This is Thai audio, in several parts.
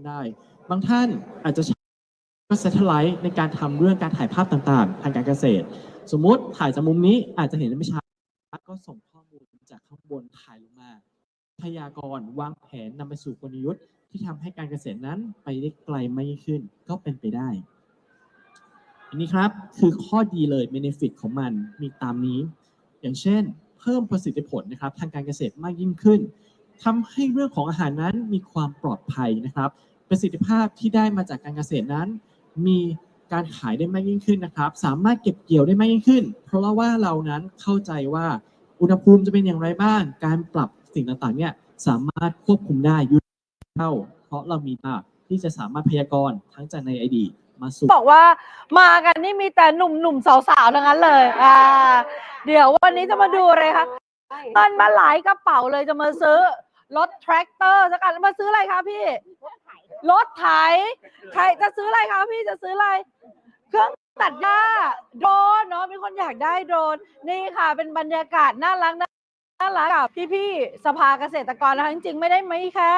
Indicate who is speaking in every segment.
Speaker 1: านได้ บางท่านอาจจะใช้ satellite ในการทำเรื่องการถ่ายภาพต่างๆ ทางการเกษตร สมมุติถ่ายจากมุมนี้อาจจะเห็นไม่ชัดก็ส่งข้อมูลจากข้างบนถ่ายลงมา พยากรณ์วางแผนนำไปสู่กลยุทธ์ ที่ทำให้การเกษตรนั้นไปได้ไกลมากยิ่งขึ้นก็เป็นไปได้ อันนี้ครับคือข้อดีเลย benefit ของมันมีตามนี้ อย่างเช่น เพิ่มประสิทธิผลนะครับทางการเกษตรมากยิ่งขึ้น ทำให้เรื่องของอาหารนั้นมีความปลอดภัยนะครับ ประสิทธิภาพที่ได้มาจากการเกษตรนั้น มีการขายได้มากยิ่งขึ้นนะครับ สามารถเก็บเกี่ยวได้มากยิ่งขึ้น เพราะว่าเรานั้นเข้าใจว่าอุณหภูมิจะเป็นอย่างไรบ้าง การปรับสิ่งต่างๆเนี่ยสามารถควบคุมได้อยุ่เท่า เพราะเรามีตาที่จะสามารถพยากรณ์ทั้งจากในอดีตมาสู่
Speaker 2: บอกว่ามากันนี่มีแต่หนุ่มหนุ่มๆสาวๆทั้งนั้นเลยอ่าเดี๋ยววันนี้จะมาดูอะไรคะเงินมาหลายกระเป๋าเลยจะมาซื้อ รถแทรกเตอร์สักอันมาซื้ออะไรคะพี่ รถไถ ใครจะซื้ออะไรคะพี่จะซื้ออะไร เครื่องตัดหญ้าโดรนเนาะมีคนอยากได้โดรนนี่ค่ะ เป็นบรรยากาศน่ารักน่ารักกับพี่ๆสภาเกษตรกรนะคะจริงๆไม่ได้ไม่แค่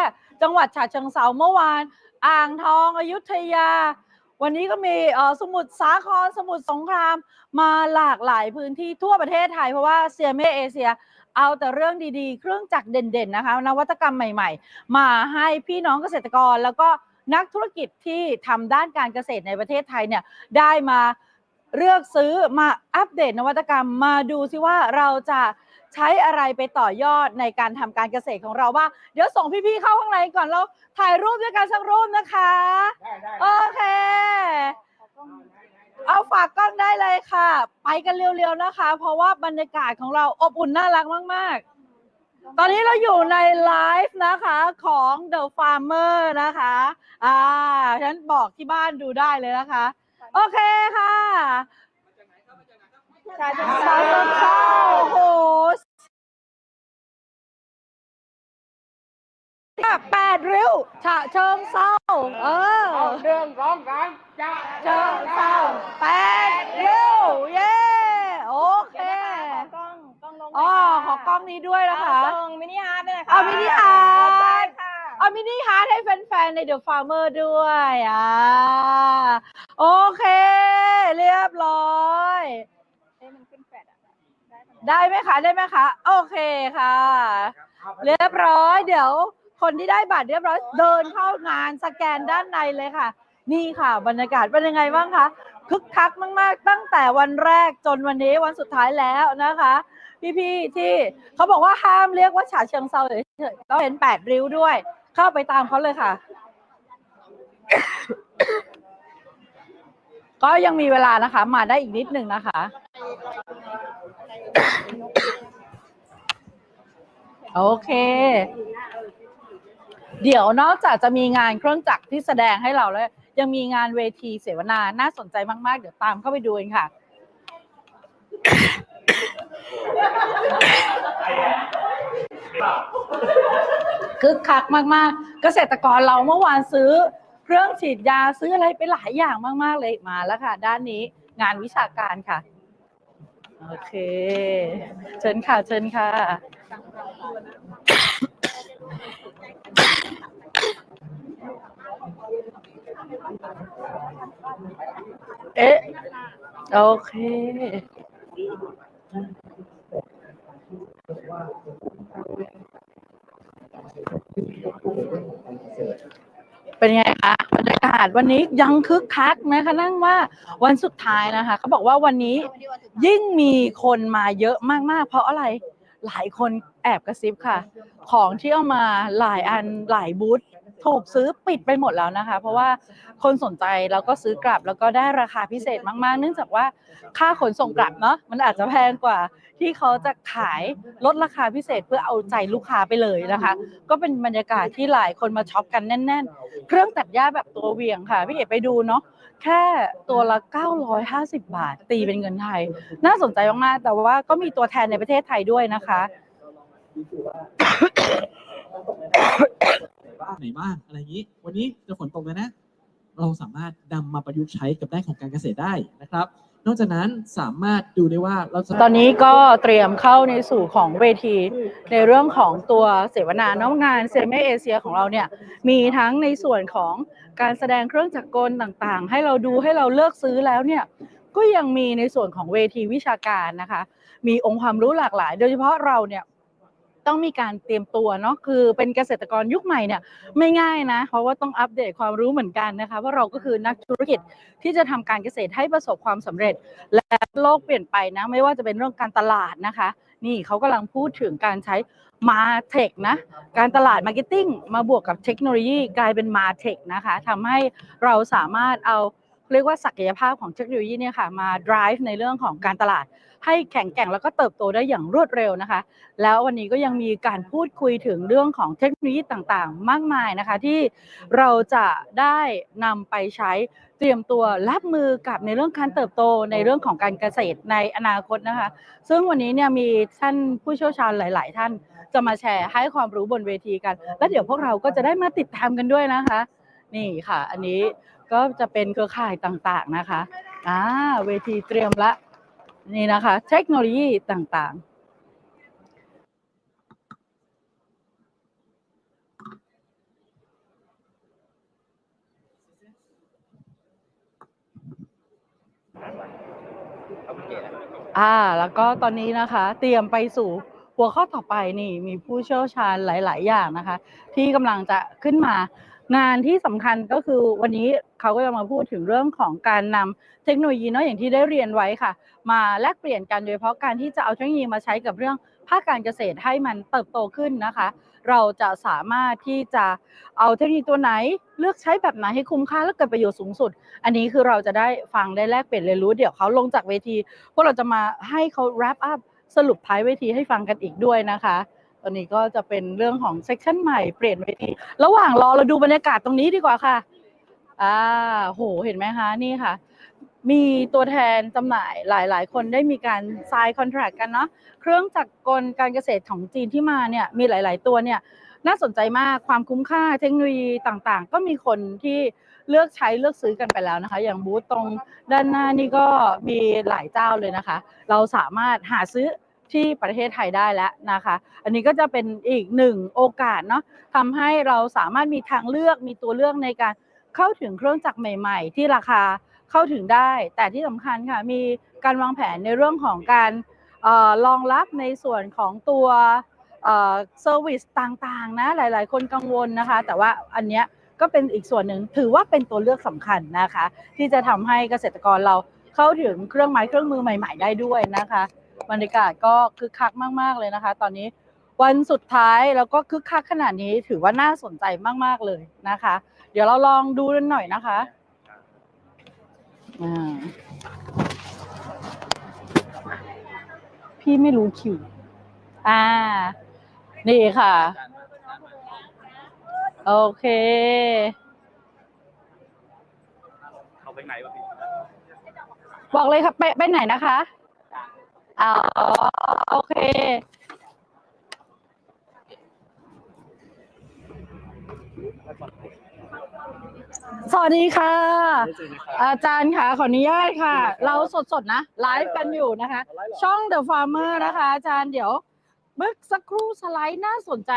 Speaker 2: จังหวัดฉะเชิงเซาเมื่อวาน อ่างทองอยุธยา วันนี้ก็มีเออสมุทรสาครสมุทรสงคราม มาหลากหลายพื้นที่ทั่วประเทศไทยเพราะว่าเซียเมเอเชีย เอาแต่เรื่องดีๆ เครื่องจักรเด่นๆ นะคะ นวัตกรรมใหม่ๆ มาให้พี่น้องเกษตรกร แล้วก็นักธุรกิจที่ทำด้านการเกษตรในประเทศไทยเนี่ยได้มาเลือกซื้อมาอัปเดตนวัตกรรมมาดูซิว่าเราจะใช้อะไรไปต่อยอดในการทำการเกษตรของเราบ้างเดี๋ยวส่งพี่ๆเข้าข้างในก่อนแล้วถ่ายรูปด้วยกันสักรูปนะคะ โอเค เอาฝากกล้องได้เลยค่ะ ไปกันเร็วๆนะคะ เพราะว่าบรรยากาศของเราอบอุ่นน่ารักมาก ๆ ตอนนี้เราอยู่ในไลฟ์นะคะของ The Farmer นะคะ อ่าฉันบอกที่บ้านดูได้เลยนะคะ โอเคค่ะชาเชิงเซาโอ้โห แปดริ้วฉะเชิงเซาเออ
Speaker 3: เรื่องร้องร้านจะ
Speaker 2: เชิงเศร้าแปดริ้ว เย้โอเค
Speaker 4: กล้องกล้องลง
Speaker 2: อ๋อขอกล้องนี้ด้วยนะคะ
Speaker 4: ส่งมินิฮาร์ดด้วยนะคะ
Speaker 2: เอามินิฮาร์ท
Speaker 4: ใช่ค่ะ
Speaker 2: เอามินิฮาร์ทให้แฟนๆใน The Farmer ด้วยอ่าโอเค เรียบร้อย
Speaker 4: เอ๊ะมันขึ้นแฟลชอะได้ปะ
Speaker 2: ได้ไหมคะ ได้ไหมคะ โอเคค่ะ เรียบร้อยเดี๋ยว คนที่ได้บัตรเรียบร้อยเดินเข้างานสแกนด้านในเลยค่ะ นี่ค่ะ บรรยากาศเป็นยังไงบ้างคะคึกคักมากๆ ตั้งแต่วันแรกจนวันนี้วันสุดท้ายแล้วนะคะ พี่ๆที่เขาบอกว่าห้ามเรียกว่าฉาเชิงเซาเฉยๆก็เป็นแปดริ้วด้วย เข้าไปตามเขาเลยค่ะ ก็ยังมีเวลานะคะ มาได้อีกนิดหนึ่งนะคะ โอเค เดี๋ยวนอกจากจะมีงานเครื่องจักรที่แสดงให้เราแล้ว ยังมีงานเวทีเสวนาน่าสนใจมาก ๆ เดี๋ยวตามเข้าไปดูเองค่ะ คึกคักมาก ๆ เกษตรกรเราเมื่อวานซื้อ เครื่องฉีดยาซื้ออะไรไปหลายอย่างมาก ๆ เลยมาแล้วค่ะ ด้านนี้งานวิชาการค่ะ โอเค เชิญค่ะ เชิญค่ะ เอ๊ะ โอเค เป็นไงคะบรรยากาศวันนี้ยังคึกคักนะคะนั่งว่าวันสุดท้ายนะคะเขาบอกว่าวันนี้ยิ่งมีคนมาเยอะมากๆ เพราะอะไรหลายคนแอบกระซิบค่ะ ของที่เอามาหลายอันหลายบูธ ถูกซื้อปิดไปหมดแล้วนะคะ เพราะว่าคนสนใจแล้วก็ซื้อกลับแล้วก็ได้ราคาพิเศษมากๆ เนื่องจากว่าค่าขนส่งกลับเนาะมันอาจจะแพงกว่าที่เขาจะขายลดราคาพิเศษเพื่อเอาใจลูกค้าไปเลยนะคะ ก็เป็นบรรยากาศที่หลายคนมาช็อปกันแน่น ๆ เครื่องตัดหญ้าแบบตัวเวียงค่ะพี่เอกไปดูเนาะแค่ตัวละ 950 บาท ตีเป็นเงินไทย น่าสนใจมากๆแต่ว่าก็มีตัวแทนในประเทศไทยด้วยนะคะ
Speaker 1: ไหนบ้างอะไรอย่างนี้ วันนี้จะฝนตกเลยนะ เราสามารถนำมาประยุกต์ใช้กับด้านของการเกษตรได้นะครับ
Speaker 5: นอกจากนั้นสามารถดูได้ว่าเราจะ
Speaker 2: ตอนนี้ก็เตรียมเข้าในสู่ของเวทีในเรื่องของตัวเสวนาน้องงานเซเมเอเชียของเราเนี่ยมีทั้งในส่วนของการแสดงเครื่องจักรกลต่างๆ ให้เราดูให้เราเลือกซื้อแล้วเนี่ยก็ยังมีในส่วนของเวทีวิชาการนะคะ มีองค์ความรู้หลากหลาย โดยเฉพาะเราเนี่ย ต้องมีการเตรียมตัวเนาะคือเป็นเกษตรกรยุคใหม่เนี่ยไม่ง่ายนะ เพราะว่าต้องอัปเดตความรู้เหมือนกันนะคะว่าเราก็คือนักธุรกิจที่จะทำการเกษตรให้ประสบความสำเร็จ และโลกเปลี่ยนไปนะ ไม่ว่าจะเป็นเรื่องการตลาดนะคะ นี่เขากำลังพูดถึงการใช้มาเทคนะ การตลาดมาร์เก็ตติ้งมาบวกกับเทคโนโลยีกลายเป็นมาเทคนะคะทำให้เราสามารถเอา เรียกว่าศักยภาพของเทคโนโลยีเนี่ยค่ะมา drive ในเรื่องของการตลาด ให้แข็งแกร่งแล้วก็เติบโตได้อย่างรวดเร็วนะคะ แล้ววันนี้ก็ยังมีการพูดคุยถึงเรื่องของเทคโนโลยีต่างๆ มากมายนะคะที่เราจะได้นำไปใช้เตรียมตัวรับมือกับในเรื่องการเติบโตในเรื่องของการเกษตรในอนาคตนะคะ ซึ่งวันนี้เนี่ยมีท่านผู้เชี่ยวชาญหลาย ๆ ท่านจะมาแชร์ให้ความรู้บนเวทีกัน แล้วเดี๋ยวพวกเราก็จะได้มาติดตามกันด้วยนะคะ นี่ค่ะ อันนี้ ก็จะเป็นเครือข่ายต่างๆนะคะอ่าเวทีเตรียมละนี่นะคะ เทคโนโลยีต่างๆอ่า แล้วก็ตอนนี้นะคะ เตรียมไปสู่หัวข้อต่อไปนี่ มีผู้เชี่ยวชาญหลาย ๆ อย่างนะคะ ที่กำลังจะขึ้นมา งานที่สำคัญก็คือวันนี้เขาก็จะมาพูดถึงเรื่องของการนำเทคโนโลยีเนาะอย่างที่ได้เรียนไว้ค่ะ มาแลกเปลี่ยนกันโดยเฉพาะการที่จะเอาเทคโนโลยีมาใช้กับเรื่องภาคการเกษตรให้มันเติบโตขึ้นนะคะ เราจะสามารถที่จะเอาเทคโนโลยีตัวไหน เลือกใช้แบบไหนให้คุ้มค่าและเกิดประโยชน์สูงสุด อันนี้คือเราจะได้ฟังได้แลกเปลี่ยนเรียนรู้เดี๋ยวเขาลงจากเวทีพวกเราจะมาให้เขา wrap up สรุปท้ายเวทีให้ฟังกันอีกด้วยนะคะ ตอนนี้ก็จะเป็นเรื่องของเซสชันใหม่เปลี่ยนเวทีระหว่างรอเราดูบรรยากาศตรงนี้ดีกว่าค่ะ อ่า โห เห็นไหมคะ นี่ค่ะ มีตัวแทนจำหน่ายหลาย ๆ คนได้มีการ sign contract กันเนาะ เครื่องจักรกลการเกษตรของจีนที่มาเนี่ย มีหลาย ๆ ตัวเนี่ย น่าสนใจมาก ความคุ้มค่าเทคโนโลยีต่าง ๆ ก็มีคนที่เลือกใช้เลือกซื้อกันไปแล้วนะคะ อย่างบูธตรงด้านหน้านี่ก็มีหลายเจ้าเลยนะคะ เราสามารถหาซื้อ ที่ประเทศไทยได้แล้วนะคะ อันนี้ก็จะเป็นอีกหนึ่งโอกาสเนาะทำให้เราสามารถมีทางเลือกมีตัวเลือกในการเข้าถึงเครื่องจักรใหม่ ๆ ที่ราคาเข้าถึงได้ แต่ที่สำคัญค่ะมีการวางแผนในเรื่องของการออรองรับในส่วนของตัวเซอร์วิสต่างๆนะหลาย ๆ คนกังวลนะคะ แต่ว่าอันเนี้ยก็เป็นอีกส่วนหนึ่งถือว่าเป็นตัวเลือกสำคัญนะคะ ที่จะทำให้เกษตรกรเราเข้าถึงเครื่องไม้เครื่องมือใหม่ ๆ ได้ด้วยนะคะ บรรยากาศก็คึกคักมากๆเลยนะคะ ตอนนี้วันสุดท้ายแล้วก็คึกคักขนาดนี้ถือว่าน่าสนใจมากๆเลยนะคะ เดี๋ยวเราลองดูกันหน่อยนะคะอ่าพี่ไม่รู้คิว อ่า นี่ค่ะ โอเค
Speaker 1: เขาไปไหนวะพี่
Speaker 2: บอกเลยค่ะไปไปไหนนะคะ อ๋อโอเค สวัสดีค่ะ อาจารย์ค่ะ ขออนุญาตค่ะ เราสดๆนะ ไลฟ์กันอยู่นะคะ ช่อง The Farmer นะคะ อาจารย์เดี๋ยวเมื่อสักครู่สไลด์น่าสนใจ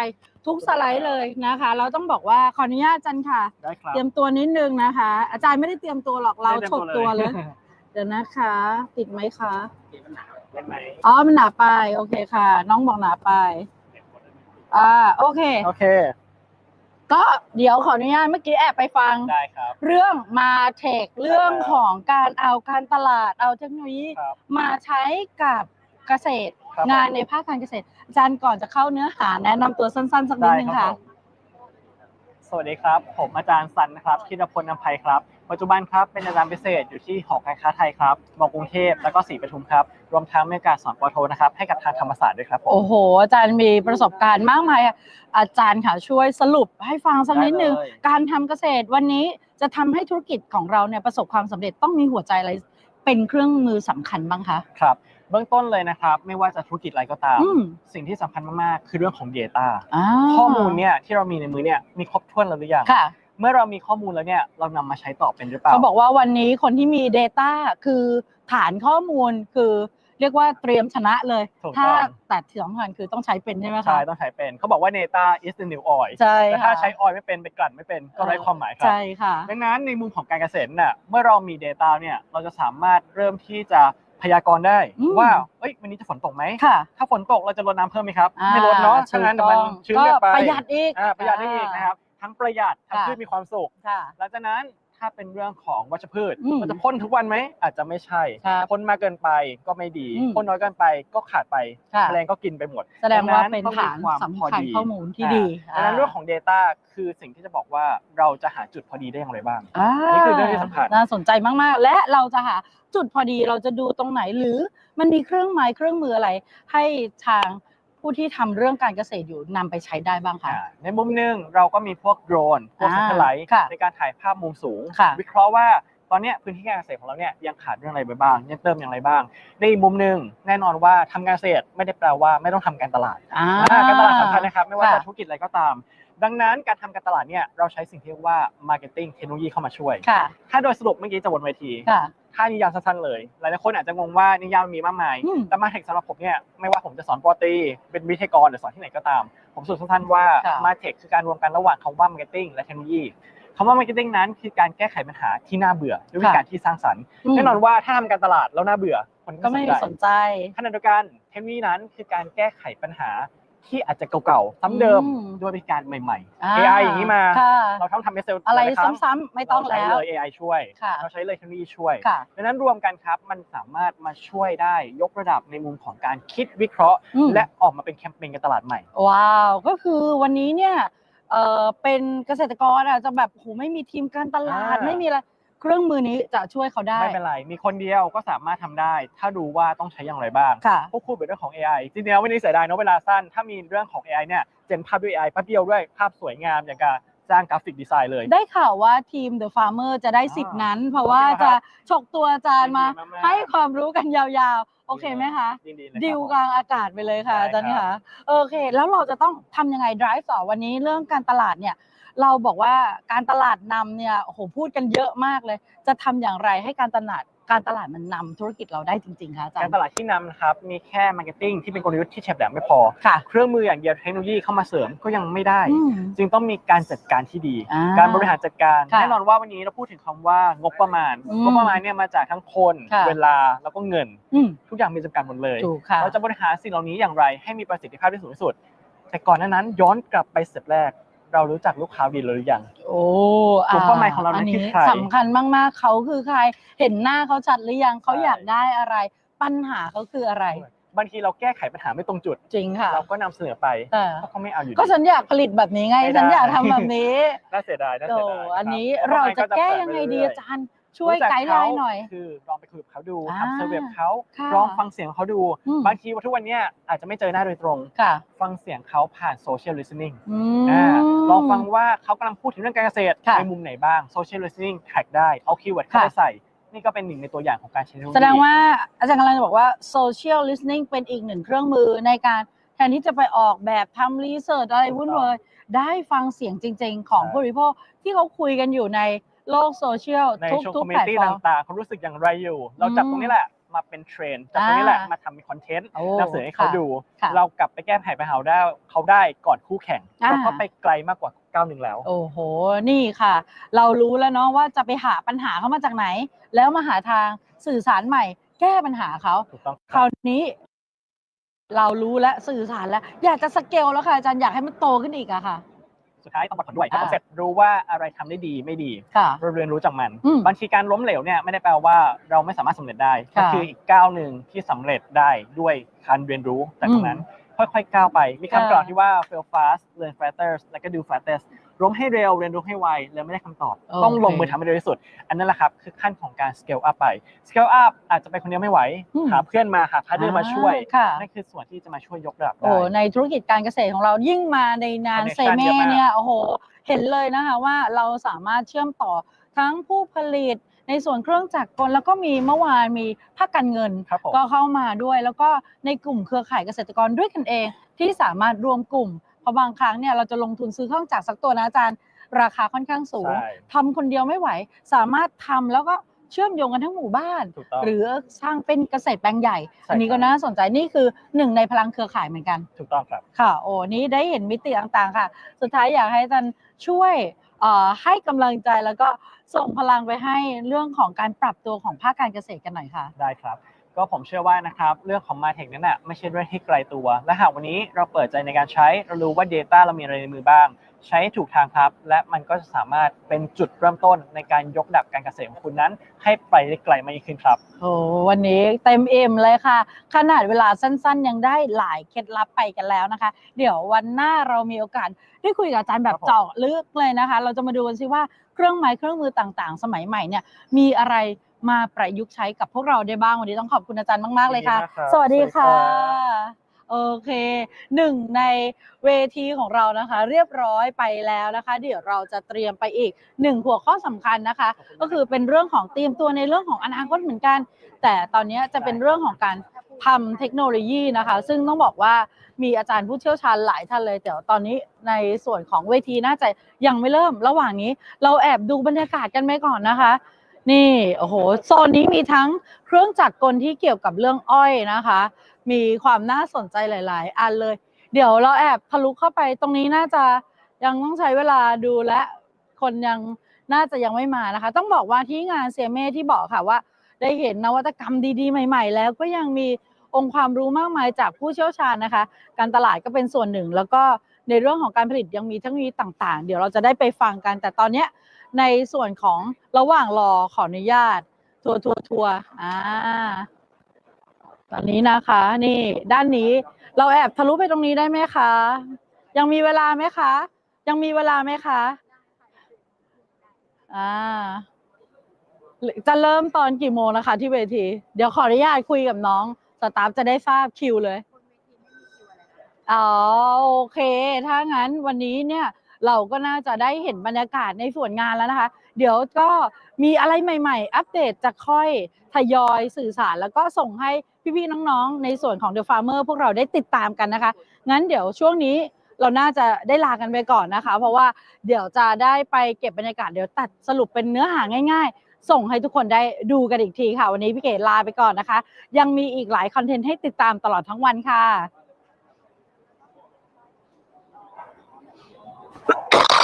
Speaker 2: ทุกสไลด์เลยนะคะ เราต้องบอกว่าขออนุญาตอาจารย์ค่ะ
Speaker 1: ได้ครับ
Speaker 2: เตรียมตัวนิดนึงนะคะ อาจารย์ไม่ได้เตรียมตัวหรอกเรา
Speaker 1: ไม่ได้
Speaker 2: ถก
Speaker 1: เตรียมตั
Speaker 2: ตัว
Speaker 1: ว
Speaker 2: เล
Speaker 1: เลยย
Speaker 2: เดี๋ยวนะคะ ติดไหมคะ
Speaker 1: ได้ไหม
Speaker 2: อ๋อมันหนาไป โอเคค่ะ น้องบอกหนาไป อ่า โอเค
Speaker 1: โอเค
Speaker 2: ก็เดี๋ยวขออนุญาตเมื่อกี้แอบไปฟัง
Speaker 1: ได้ครับ
Speaker 2: เรื่องมาเทคเรื่องของการเอาการตลาดเอาเทคโนโลยี
Speaker 1: ครับ
Speaker 2: มาใช้กับเกษตร
Speaker 1: ครับ
Speaker 2: งานในภาคการเกษตรอาจารย์ก่อนจะเข้าเนื้อหาแนะนำตัวสั้นๆ สักนิด
Speaker 1: ได้
Speaker 2: นึง
Speaker 1: ครั
Speaker 2: ค่ะ
Speaker 1: บผม สวัสดีครับ ผมอาจารย์สันนะครับธีรพลนภัยครับ ปัจจุบันครับเป็นอาจารย์พิเศษอยู่ที่หอการค้าไทยครับมกรุงเทพแล้วก็ศรีปทุมครับรวมทั้งมีโอกาสสอนปอโทนะครับให้กับทางธรรมศาสตร์ด้วยครับผม
Speaker 2: โอ้โห อาจารย์มีประสบการณ์มากมายอะอาจารย์ค่ะช่วยสรุปให้ฟังสักนิดนึง
Speaker 1: ได้เลย
Speaker 2: การทำเกษตรวันนี้จะทำให้ธุรกิจของเราเนี่ยประสบความสำเร็จต้องมีหัวใจอะไรเป็นเครื่องมือสำคัญบ้างคะ
Speaker 1: ครับเบื้องต้นเลยนะครับไม่ว่าจะธุรกิจอะไรก็ตาม
Speaker 2: อืม
Speaker 1: สิ่งที่สำคัญมากๆ คือเรื่องของ Data
Speaker 2: อ่า
Speaker 1: ข้อมูลเนี่ยที่เรามีในมือเนี่ยมีครบถ้วนแล้วหรือยัง
Speaker 2: ค่ะ
Speaker 1: เมื่อเรามีข้อมูลแล้วเนี่ยเรานำมาใช้ต่อเป็นหรือเปล่า
Speaker 2: เขาบอกว่าวันนี้คนที่มี Data คือฐานข้อมูลคือเรียกว่าเตรียมชนะเลย
Speaker 1: ถูก
Speaker 2: ถ้า
Speaker 1: ต้อง
Speaker 2: แต่ที่สำคัญคือต้องใช้เป็นใช่ไหมคะ
Speaker 1: ใช่ต้องใช้เป็นเขาบอกว่า Neta is the new oil
Speaker 2: ใช่
Speaker 1: แต่ถ้า
Speaker 2: ค่ะ
Speaker 1: ใช้ออยไม่เป็นไปกลั่นไม่เป็นก็ไร้ความหมายครับ
Speaker 2: ใช่ค่ะ
Speaker 1: ดังนั้นในมุมของการเกษตรน่ะเมื่อเรามี Data เนี่ยเราจะสามารถเริ่มที่จะพยากรณ์ได้
Speaker 2: อืม
Speaker 1: ว่าเอ้ยวันนี้จะฝนตกไหม
Speaker 2: ค่ะ
Speaker 1: ถ้าฝนตกเราจะรดน้ำเพิ่มไหมครับ
Speaker 2: อ่า
Speaker 1: ไม่รดเนาะฉะนั้น
Speaker 2: ถูก
Speaker 1: มัน
Speaker 2: ต้อง
Speaker 1: ชื้นเกินไป
Speaker 2: ก็ประหยัดอีก
Speaker 1: อ่าประหยัดได้อีก
Speaker 2: อ่าน
Speaker 1: นะครับ ทั้งประหยัดทั้ง
Speaker 2: ค่ะ
Speaker 1: พืชมีความสุข
Speaker 2: ค่ะ
Speaker 1: หลังจากนั้นถ้าเป็นเรื่องของวัชพืช
Speaker 2: อืม
Speaker 1: มันจะพ่นทุกวันไหมอาจจะไม่ใช่
Speaker 2: ครับ
Speaker 1: พ่นมากเกินไปก็ไม่ดี
Speaker 2: อืม
Speaker 1: พ่นน้อยเกินไปก็ขาดไป
Speaker 2: ค่ะ
Speaker 1: แมลงก็กินไปหมด
Speaker 2: แสดงว่าเป็น
Speaker 1: ต้องมี
Speaker 2: ฐาน
Speaker 1: ความ
Speaker 2: สำ
Speaker 1: พอ
Speaker 2: คัญ
Speaker 1: ดี
Speaker 2: ข้อมูลที่ดี
Speaker 1: ดังนั้นเรื่องของ Data คือสิ่งที่จะบอกว่าเราจะหาจุดพอดีได้อย่างไรบ้าง
Speaker 2: อ่า
Speaker 1: นี่คือเรื่องที่สำคัญ
Speaker 2: น่าสนใจมากๆ และเราจะหาจุดพอดีเราจะดูตรงไหนหรือมันมีเครื่องไม้เครื่องมืออะไรให้ทาง ผู้ที่ทำเรื่องการเกษตรอยู่นำไปใช้ได้บ้างคะ
Speaker 1: อ่าในมุมหนึ่งเราก็มีพวกโดรน พวก
Speaker 2: อ่า
Speaker 1: สัตไลท์
Speaker 2: ค่ะ
Speaker 1: ในการถ่ายภาพมุมสูง
Speaker 2: ค่ะ
Speaker 1: วิเคราะห์ว่าตอนเนี้ยพื้นที่การเกษตรของเราเนี่ยยังขาดเรื่องอะไรไปบ้างยังเติมอย่างไรบ้าง ในอีกมุมหนึ่งแน่นอนว่าทำการเกษตรไม่ได้แปลว่าไม่ต้องทำการตลาด
Speaker 2: อ่า
Speaker 1: อ่าการตลาดสำคัญนะครับไม่ว่า
Speaker 2: ค่ะ
Speaker 1: จะธุรกิจอะไรก็ตาม ดังนั้นการทำการตลาดเนี่ยเราใช้สิ่งที่เรียกว่า marketing เทคโนโลยีเข้ามาช่วย
Speaker 2: ค่ะ
Speaker 1: ถ้าโดยสรุปเมื่อกี้จะบนเวที
Speaker 2: ค่ะ
Speaker 1: ถ้านิยามสั้นๆเลย หลายๆคนอาจจะงงว่านิยามมีมากมาย
Speaker 2: อืม
Speaker 1: แต่มาเทคสำหรับผมเนี่ยไม่ว่าผมจะสอนปอตรีเป็นวิทยากรหรือสอนที่ไหนก็ตาม ผมสรุปสั้นๆว่า
Speaker 2: ค่ะ
Speaker 1: มาเทคคือการรวมกันระหว่างคำว่ามาร์เก็ตติ้งและเทคโนโลยีคำว่ามาร์เก็ตติ้งนั้นคือการแก้ไขปัญหาที่น่าเบื่อด้วยวิธีการที่สร้างสรรค์แน่นอนว่าถ้าทำการตลาดแล้วน่าเบื่อคน
Speaker 2: ก็ไม่
Speaker 1: สนใจ
Speaker 2: สนใจ
Speaker 1: ขณะเดียวกันเทคโนโลยีนั้นคือการแก้ไขปัญหา ที่อาจจะเก่าๆซ้ำเดิม
Speaker 2: อืม
Speaker 1: ด้วยวิธีการใหม่
Speaker 2: อ่า
Speaker 1: ๆ AI อย่างนี้มา
Speaker 2: ค่ะ
Speaker 1: เราต้องทำเอสเซล
Speaker 2: อะไรซ้ำๆไม่ต้อง
Speaker 1: เราใช้
Speaker 2: แล้ว
Speaker 1: เลย AI ช่วย
Speaker 2: ค่ะ
Speaker 1: เราใช้เลยเทคโนโลยีช่วย
Speaker 2: ค่ะ
Speaker 1: ดังนั้นรวมกันครับมันสามารถมาช่วยได้ยกระดับในมุมของการคิดวิเคราะห์
Speaker 2: อืม
Speaker 1: และออกมาเป็นแคมเปญการตลาดใหม่
Speaker 2: ว้าว ก็คือวันนี้เนี่ยเอ่อเป็นเกษตรกรอาจจะแบบโหไม่มีทีมการตลาด
Speaker 1: อ่า
Speaker 2: ไม่มีอะไร เครื่องมือนี้จะช่วยเขาได้
Speaker 1: ไม่เป็นไร มีคนเดียวก็สามารถทำได้ ถ้ารู้ว่าต้องใช้อย่างไรบ้าง
Speaker 2: ค่ะ
Speaker 1: พวกคู่เป็นเรื่องของ AI จริงๆแล้ววันนี้เสียดายเนอะเวลาสั้น ถ้ามีเรื่องของ AI เนี่ยเจนภาพด้วย AI แป๊บเดียวด้วยภาพสวยงามอย่างกับจ้างกราฟิกดีไซน์เลย
Speaker 2: ได้ข่าวว่าทีม The Farmer จะได้สิทธิ์นั้น เพราะว่าจะฉกตัวอาจารย์มา
Speaker 1: ยินดีมากๆ
Speaker 2: ให้ความรู้กันยาวๆ โอเคไหมคะ
Speaker 1: ยินดีเลยครับ
Speaker 2: ดิวกลางอากาศไปเลยค่ะ
Speaker 1: ได้
Speaker 2: อาจารย์
Speaker 1: ครับ
Speaker 2: ค่ะโอเค แล้วเราจะต้องทำยังไง drive ต่อวันนี้เรื่องการตลาดเนี่ย เราบอกว่าการตลาดนำเนี่ยโอ้โหพูดกันเยอะมากเลย จะทำอย่างไรให้การตลาดการตลาดมันนำธุรกิจเราได้จริงๆคะอาจาร
Speaker 1: การ
Speaker 2: ย์
Speaker 1: ตลาดที่นำนะครับ มีแค่มาร์เก็ตติ้งที่เป็นกลยุทธ์ที่เฉียบแหลมไม่พอ
Speaker 2: ค่ะ
Speaker 1: เครื่องมืออย่างเดียวเทคโนโลยีเข้ามาเสริมก็ยังไม่ได้
Speaker 2: อืม
Speaker 1: จึงต้องมีการจัดการที่ดี
Speaker 2: อ่า
Speaker 1: การบริหารจัดการ
Speaker 2: ค่ะ
Speaker 1: แน่นอนว่าวันนี้เราพูดถึงคำว่างบประมาณ
Speaker 2: อืม
Speaker 1: งบประมาณเนี่ยมาจากทั้งคน
Speaker 2: ค่ะ
Speaker 1: เวลาแล้วก็เงิน
Speaker 2: อืม
Speaker 1: ทุกอย่างมีจำกัดหมดเลย
Speaker 2: ถูกค่ะ
Speaker 1: เราจะบริหารสิ่งเหล่านี้อย่างไรให้มีประสิทธิภาพที่สูงที่สุด แต่ก่อนหน้านั้นย้อนกลับไปสเต็ปแรก เรารู้จักลูกค้าดีเลยหรือยัง
Speaker 2: โอ้
Speaker 1: กลุ่มเป้าหมายของเรานั้น
Speaker 2: น
Speaker 1: คือ
Speaker 2: นี้
Speaker 1: ใคร
Speaker 2: สำคัญมากๆเขาคือใคร เห็นหน้าเขาชัดหรือยังเขา
Speaker 1: ใช่
Speaker 2: อยากได้อะไร ปัญหาเขาคืออะไร
Speaker 1: บางทีเราแก้ไขปัญหาไม่ตรงจุด
Speaker 2: จริงค่ะ
Speaker 1: เราก็นำเสนอไป
Speaker 2: แต่
Speaker 1: เขาก็ไม่เอาอยู่ดี
Speaker 2: ก็ฉันอยากผลิตแบบนี้ไง
Speaker 1: ไม่ได้
Speaker 2: ฉันอยากทำแบบนี้
Speaker 1: น่าเสียดายน่า
Speaker 2: โอ้
Speaker 1: เสียดาย
Speaker 2: อันนี้
Speaker 1: คบ
Speaker 2: เราจะ
Speaker 1: เพ
Speaker 2: แก้
Speaker 1: ราะ
Speaker 2: ยังไง
Speaker 1: มันก็
Speaker 2: ดี
Speaker 1: จะ
Speaker 2: อาจารย์ช่วย
Speaker 1: รู้จั
Speaker 2: ไกด์ไลน์หน่อย
Speaker 1: คือลองไปคุยกับเขาดู
Speaker 2: อ่า
Speaker 1: ทำเซอร์เวยเขา
Speaker 2: ค่ะ
Speaker 1: ลองฟังเสียงเขาดู
Speaker 2: อืม
Speaker 1: บางทีว่าทุกวันเนี้ยอาจจะไม่เจอหน้าโดยตรง
Speaker 2: ค่ะ
Speaker 1: ฟังเสียงเขาผ่านโซเชียล listening
Speaker 2: อืม
Speaker 1: อ่า ลองฟังว่าเขากำลังพูดถึงเรื่องการเกษตร
Speaker 2: ค่ะ
Speaker 1: ในมุมไหนบ้าง social listening track ได้ เอาคีย์เวิร์ดเข้า
Speaker 2: ค่ะ
Speaker 1: ไปใส่ นี่ก็เป็นหนึ่งในตัวอย่างของการใช้เทคโนโลยี
Speaker 2: แสดงว่าอาจารย์กำลังจะบอกว่า social listening เป็นอีกหนึ่งเครื่องมือในการแทนที่จะไปออกแบบทำรีเสิร์ชอะไรวุ่นวายได้ฟังเสียงจริง ๆ ของ
Speaker 1: ใช่
Speaker 2: ผู้บริโภคที่เขาคุยกันอยู่ในโลกโซเชียล
Speaker 1: ใน
Speaker 2: ทุก
Speaker 1: ช่วง
Speaker 2: ทุ
Speaker 1: ค
Speaker 2: ก
Speaker 1: อมมู
Speaker 2: แพ
Speaker 1: นิ
Speaker 2: ลต
Speaker 1: ตี้
Speaker 2: ฟอร์ม
Speaker 1: ต่างๆเขารู้สึกอย่างไรอยู่ เราจับ
Speaker 2: อืม
Speaker 1: ตรงนี้แหละ มาเป็นเทรนด์จับตรงนี้แหละ
Speaker 2: อ่าม
Speaker 1: มาทำเป็นคอนเทนต์
Speaker 2: โอ้
Speaker 1: นำเสนอให้เขา
Speaker 2: ค่ะ
Speaker 1: ดู
Speaker 2: ค่ะ
Speaker 1: เรากลับไปแก้ไขปัญหาได้เขาได้ก่อนคู่แข่ง
Speaker 2: อ่า
Speaker 1: เราก็ไปไกลมากกว่าก้าวหนึ่งแล้ว
Speaker 2: โอ้โห นี่ค่ะ เรารู้แล้วเนาะว่าจะไปหาปัญหาเขามาจากไหน แล้วมาหาทางสื่อสารใหม่ แก้ปัญหาเขา
Speaker 1: ถูกต้อง
Speaker 2: คราวนี้เรารู้แล้วสื่อสารแล้ว อยากจะสเกลแล้วค่ะอาจารย์อยากให้มันโตขึ้นอีกอะค่ะ
Speaker 1: สุดท้ายต้องวัดผลด้วย
Speaker 2: อ่า
Speaker 1: ต้องเสร็จรู้ว่าอะไรทำได้ดีไม่ดี
Speaker 2: ค่ะ
Speaker 1: เราเรียนรู้จากมัน
Speaker 2: อืม
Speaker 1: บางทีการล้มเหลวเนี่ยไม่ได้แปลว่าเราไม่สามารถสำเร็จได้
Speaker 2: ค่ะ
Speaker 1: มันคืออีกก้าวหนึ่งที่สำเร็จได้ด้วยการเรียนรู้จากตรงนั้น ค่อยๆก้าวไปมีคำกล่าวที่ว่า fail fast learn faster แล้วก็ do fastest ล้มให้เร็วเรียนรู้ให้ไวแล้วไม่ได้คำตอบ
Speaker 2: โอเค
Speaker 1: ต้องลงมือทำให้เร็วที่สุด อันนั้นแหละครับคือขั้นของการ scale up ไป scale up อาจจะไปคนเดียวไม่ไหว
Speaker 2: อืม
Speaker 1: หาเพื่อนมาหาพาร์ทเนอร์มาช่วย
Speaker 2: ค่ะ
Speaker 1: นั่นคือส่วนที่จะมาช่วยยกระดับได้
Speaker 2: โอ้ในธุรกิจการเกษตรของเรายิ่งมาในนาน
Speaker 1: Connection
Speaker 2: เซเม
Speaker 1: เยอะมาก
Speaker 2: เนี่ยโอ้โหเห็นเลยนะคะว่าเราสามารถเชื่อมต่อทั้งผู้ผลิตในส่วนเครื่องจักรกลแล้วก็มีเมื่อวานมีภาคการเงิน
Speaker 1: ครับผม
Speaker 2: ก็เข้ามาด้วย แล้วก็ในกลุ่มเครือข่ายเกษตรกรด้วยกันเองที่สามารถรวมกลุ่ม เพราะบางครั้งเนี่ยเราจะลงทุนซื้อเครื่องจักรสักตัวนะอาจารย์ ราคาค่อนข้างสูง
Speaker 1: ใช่
Speaker 2: ทำคนเดียวไม่ไหว สามารถทำแล้วก็เชื่อมโยงกันทั้งหมู่บ้าน
Speaker 1: ถูกต้อง
Speaker 2: หรือสร้างเป็นเกษตรแปลงใหญ่
Speaker 1: ใช่
Speaker 2: อันนี้ก็
Speaker 1: ครับ
Speaker 2: น่าสนใจนี่คือหนึ่งในพลังเครือข่ายเหมือนกัน
Speaker 1: ถูกต้องครับ
Speaker 2: ค่ะ โอ้ นี้ได้เห็นมิติต่างๆ ค่ะ สุดท้ายอยากให้อาจารย์ช่วยเอ่อให้กำลังใจแล้วก็ส่งพลังไปให้เรื่องของการปรับตัวของภาคการเกษตรกันหน่อยค่ะ
Speaker 1: ได้ครับ ก็ผมเชื่อว่านะครับเรื่องของมาเทคนั้นน่ะไม่ใช่เรื่องที่ไกลตัว และหากวันนี้เราเปิดใจในการใช้เรารู้ว่า Data เรามีอะไรในมือบ้าง ใช้ถูกทางครับ และมันก็จะสามารถเป็นจุดเริ่มต้นในการยกระดับการเกษตรของคุณนั้น ให้ไปได้ไกลมากยิ่งขึ้นครับ
Speaker 2: โอ้วันนี้เต็มอิ่มเลยค่ะ ขนาดเวลาสั้นๆ ยังได้หลายเคล็ดลับไปกันแล้วนะคะ เดี๋ยววันหน้าเรามีโอกาสได้คุยกับอาจารย์แบบ
Speaker 1: ครับผม
Speaker 2: เจาะลึกเลยนะคะ เราจะมาดูกันสิว่าเครื่องไม้เครื่องมือต่างๆ สมัยใหม่เนี่ยมีอะไร มาประยุกต์ใช้กับพวกเราได้บ้างวันนี้ต้องขอบคุณอาจารย์มาก ๆ เลยค่ะ
Speaker 1: ยินดีมากครับ
Speaker 2: สวัสดีค่ะ
Speaker 1: สวัสดีครับ
Speaker 2: โอเคหนึ่งในเวทีของเรานะคะ เรียบร้อยไปแล้วนะคะ เดี๋ยวเราจะเตรียมไปอีกหนึ่งหัวข้อสำคัญนะคะ ก็คือเป็นเรื่องของเตรียมตัวในเรื่องของอนาคตเหมือนกัน แต่ตอนนี้จะเป็นเรื่องของการทำเทคโนโลยีนะคะ ซึ่งต้องบอกว่ามีอาจารย์ผู้เชี่ยวชาญหลายท่านเลยแต่ตอนนี้ในส่วนของเวทีน่าจะยังไม่เริ่ม ระหว่างนี้เราแอบดูบรรยากาศกันไปก่อนนะคะ นี่โอ้โหโซนนี้มีทั้งเครื่องจักรกลที่เกี่ยวกับเรื่องอ้อยนะคะ มีความน่าสนใจหลาย ๆ อันเลย เดี๋ยวเราแอบทะลุเข้าไปตรงนี้น่าจะยังต้องใช้เวลาดูและคนยังน่าจะยังไม่มานะคะ ต้องบอกว่าที่งานเซียเม่ที่บอกค่ะว่า ได้เห็นนวัตกรรมดีๆ ใหม่ ๆ แล้วก็ยังมีองค์ความรู้มากมายจากผู้เชี่ยวชาญนะคะ การตลาดก็เป็นส่วนหนึ่ง แล้วก็ในเรื่องของการผลิตยังมีเทคโนโลยีต่าง ๆ เดี๋ยวเราจะได้ไปฟังกัน แต่ตอนเนี้ย ในส่วนของระหว่างรอขออนุญาต ทัวร์ทัวร์ทัวร์อ่าตอนนี้นะคะ นี่ด้านนี้เราแอบทะลุไปตรงนี้ได้ไหมคะ ยังมีเวลาไหมคะ ยังมีเวลาไหมคะอ่าจะเริ่มตอนกี่โมงนะคะ ที่เวที เดี๋ยวขออนุญาตคุยกับน้องสตาฟจะได้ทราบคิวเลยอ๋อโอเค ถ้างั้นวันนี้เนี่ย เราก็น่าจะได้เห็นบรรยากาศในส่วนงานแล้วนะคะ เดี๋ยวก็มีอะไรใหม่ๆ อัปเดตจะค่อยทยอยสื่อสาร แล้วก็ส่งให้พี่ๆน้องๆ ในส่วนของ The Farmer พวกเราได้ติดตามกันนะคะ งั้นเดี๋ยวช่วงนี้เราน่าจะได้ลากันไปก่อนนะคะ เพราะว่าเดี๋ยวจะได้ไปเก็บบรรยากาศเดี๋ยวตัดสรุปเป็นเนื้อหาง่าย ๆ ส่งให้ทุกคนได้ดูกันอีกทีค่ะ วันนี้พี่เกดลาไปก่อนนะคะ ยังมีอีกหลายคอนเทนต์ให้ติดตามตลอดทั้งวันค่ะ って